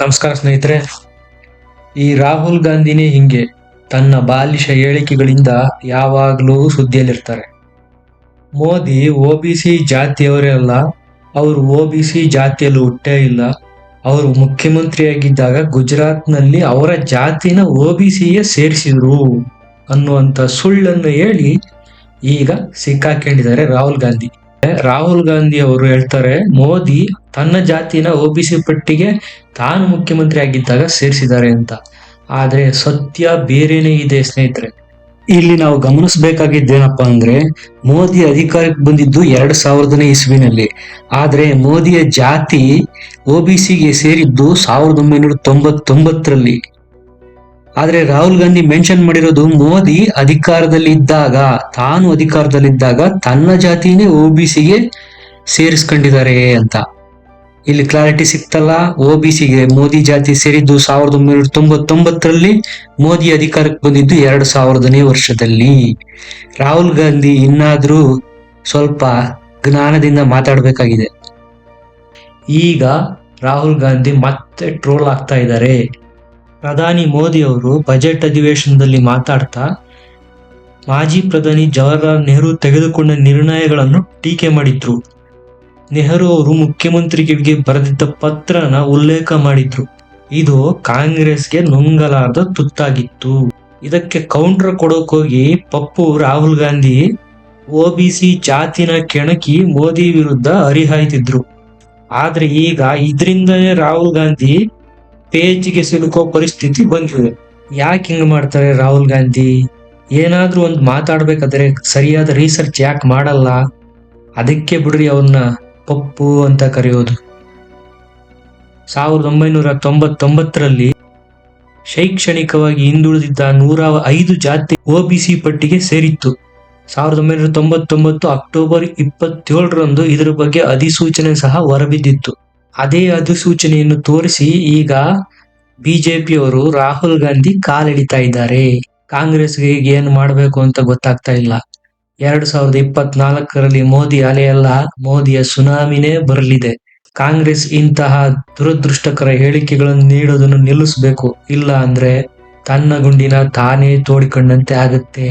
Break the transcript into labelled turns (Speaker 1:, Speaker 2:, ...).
Speaker 1: ನಮಸ್ಕಾರ ಸ್ನೇಹಿತರೆ. ಈ ರಾಹುಲ್ ಗಾಂಧಿನೇ ಹಿಂಗೆ ತನ್ನ ಬಾಲಿಶ ಹೇಳಿಕೆಗಳಿಂದ ಯಾವಾಗಲೂ ಸುದ್ದಿಯಲ್ಲಿರ್ತಾರೆ. ಮೋದಿ ಒ ಬಿ ಸಿ ಜಾತಿಯವರೇ ಅಲ್ಲ, ಅವರು ಒ ಬಿ ಸಿ ಜಾತಿಯಲ್ಲೂ ಹುಟ್ಟೇ ಇಲ್ಲ. ಅವರು ಮುಖ್ಯಮಂತ್ರಿಯಾಗಿದ್ದಾಗ ಗುಜರಾತ್ನಲ್ಲಿ ಅವರ ಜಾತಿನ ಒ ಬಿ ಸಿಯೇ ಸೇರಿಸಿದ್ರು ಅನ್ನುವಂಥ ಸುಳ್ಳನ್ನು ಹೇಳಿ ಈಗ ಸಿಕ್ಕಾಕೊಂಡಿದ್ದಾರೆ ರಾಹುಲ್ ಗಾಂಧಿ. ರಾಹುಲ್ ಗಾಂಧಿ ಅವರು ಹೇಳ್ತಾರೆ, ಮೋದಿ ತನ್ನ ಜಾತಿನ ಒ ಬಿ ಸಿ ಪಟ್ಟಿಗೆ ತಾನು ಮುಖ್ಯಮಂತ್ರಿ ಆಗಿದ್ದಾಗ ಸೇರಿಸಿದ್ದಾರೆ ಅಂತ. ಆದ್ರೆ ಸತ್ಯ ಬೇರೆನೇ ಇದೆ ಸ್ನೇಹಿತರೆ. ಇಲ್ಲಿ ನಾವು ಗಮನಿಸಬೇಕಾಗಿದ್ದೇನಪ್ಪ ಅಂದ್ರೆ, ಮೋದಿ ಅಧಿಕಾರಕ್ಕೆ ಬಂದಿದ್ದು ಎರಡ್ ಸಾವಿರದನೇ ಇಸ್ವಿನಲ್ಲಿ. ಆದ್ರೆ ಮೋದಿಯ ಜಾತಿ ಒ ಬಿ ಸಿಗೆ ಸೇರಿದ್ದು ಸಾವಿರದ ಒಂಬೈನೂರ ತೊಂಬತ್ತೊಂಬತ್ತರಲ್ಲಿ. ಆದ್ರೆ ರಾಹುಲ್ ಗಾಂಧಿ ಮೆನ್ಷನ್ ಮಾಡಿರೋದು ಮೋದಿ ಅಧಿಕಾರದಲ್ಲಿ ಇದ್ದಾಗ ತಾನು ಅಧಿಕಾರದಲ್ಲಿದ್ದಾಗ ತನ್ನ ಜಾತಿನೇ ಒ ಬಿ ಸಿಗೆ ಸೇರಿಸ್ಕೊಂಡಿದ್ದಾರೆ ಅಂತ. ಇಲ್ಲಿ ಕ್ಲಾರಿಟಿ ಸಿಕ್ತಲ್ಲ, ಒ ಬಿ ಸಿಗೆ ಮೋದಿ ಜಾತಿ ಸೇರಿದ್ದು ಸಾವಿರದ ಒಂಬೈನೂರ ತೊಂಬತ್ತೊಂಬತ್ತರಲ್ಲಿ ಮೋದಿ ಅಧಿಕಾರಕ್ಕೆ ಬಂದಿದ್ದು ಎರಡು ಸಾವಿರದನೇ ವರ್ಷದಲ್ಲಿ. ರಾಹುಲ್ ಗಾಂಧಿ ಇನ್ನಾದ್ರೂ ಸ್ವಲ್ಪ ಜ್ಞಾನದಿಂದ ಮಾತಾಡಬೇಕಾಗಿದೆ. ಈಗ ರಾಹುಲ್ ಗಾಂಧಿ ಮತ್ತೆ ಟ್ರೋಲ್ ಆಗ್ತಾ ಇದ್ದಾರೆ. ಪ್ರಧಾನಿ ಮೋದಿ ಅವರು ಬಜೆಟ್ ಅಧಿವೇಶನದಲ್ಲಿ ಮಾತಾಡ್ತಾ, ಮಾಜಿ ಪ್ರಧಾನಿ ಜವಾಹರ್ಲಾಲ್ ನೆಹರು ತೆಗೆದುಕೊಂಡ ನಿರ್ಣಯಗಳನ್ನು ಟೀಕೆ ಮಾಡಿದ್ರು. ನೆಹರು ಅವರು ಮುಖ್ಯಮಂತ್ರಿಗಳಿಗೆ ಬರೆದಿದ್ದ ಪತ್ರನ ಉಲ್ಲೇಖ ಮಾಡಿದ್ರು. ಇದು ಕಾಂಗ್ರೆಸ್ಗೆ ನುಂಗಲಾರದ ತುತ್ತಾಗಿತ್ತು. ಇದಕ್ಕೆ counter ಕೊಡೋಕೋಗಿ Pappu, Rahul Gandhi O B C ಜಾತಿನ ಕೆಣಕಿ ಮೋದಿ ವಿರುದ್ಧ ಹರಿಹಾಯ್ತಿದ್ರು. ಆದ್ರೆ ಈಗ ಇದರಿಂದನೇ ರಾಹುಲ್ ಗಾಂಧಿ ಪೇಜಿಗೆ ಸಿಲುಕೋ ಪರಿಸ್ಥಿತಿ ಬಂದಿದೆ. ಯಾಕೆ ಹಿಂಗ್ ಮಾಡ್ತಾರೆ ರಾಹುಲ್ ಗಾಂಧಿ? ಏನಾದ್ರೂ ಒಂದು ಮಾತಾಡ್ಬೇಕಾದ್ರೆ ಸರಿಯಾದ ರಿಸರ್ಚ್ ಯಾಕೆ ಮಾಡಲ್ಲ? ಅದಕ್ಕೆ ಬಿಡ್ರಿ ಅವನ್ನ ಪಪ್ಪು ಅಂತ ಕರೆಯೋದು. ಸಾವಿರದ ಒಂಬೈನೂರ ತೊಂಬತ್ತೊಂಬತ್ತರಲ್ಲಿ ಶೈಕ್ಷಣಿಕವಾಗಿ ಹಿಂದುಳಿದಿದ್ದ ನೂರ ಐದು ಜಾತಿ ಒಬಿಸಿ ಪಟ್ಟಿಗೆ ಸೇರಿತ್ತು. ಸಾವಿರದ ಒಂಬೈನೂರ ತೊಂಬತ್ತೊಂಬತ್ತು ಅಕ್ಟೋಬರ್ ಇಪ್ಪತ್ತೇಳರಂದು ಇದರ ಬಗ್ಗೆ ಅಧಿಸೂಚನೆ ಸಹ ಹೊರಬಿದ್ದಿತ್ತು. ಅದೇ ಅಧಿಸೂಚನೆಯನ್ನು ತೋರಿಸಿ ಈಗ ಬಿಜೆಪಿಯವರು ರಾಹುಲ್ ಗಾಂಧಿ ಕಾಲೆಳಿತಾ ಇದ್ದಾರೆ. ಕಾಂಗ್ರೆಸ್ಗೆ ಈಗ ಏನು ಮಾಡಬೇಕು ಅಂತ ಗೊತ್ತಾಗ್ತಾ ಇಲ್ಲ. ಎರಡು ಸಾವಿರದ ಇಪ್ಪತ್ನಾಲ್ಕರಲ್ಲಿ ಮೋದಿ ಅಲೆಯಲ್ಲ, ಮೋದಿಯ ಸುನಾಮಿನೇ ಬರಲಿದೆ. ಕಾಂಗ್ರೆಸ್ ಇಂತಹ ದುರದೃಷ್ಟಕರ ಹೇಳಿಕೆಗಳನ್ನು ನೀಡೋದನ್ನು ನಿಲ್ಲಿಸಬೇಕು, ಇಲ್ಲ ಅಂದ್ರೆ ತನ್ನ ಗುಂಡಿನ ತಾನೇ ತೋಡಿಕೊಂಡಂತೆ ಆಗುತ್ತೆ.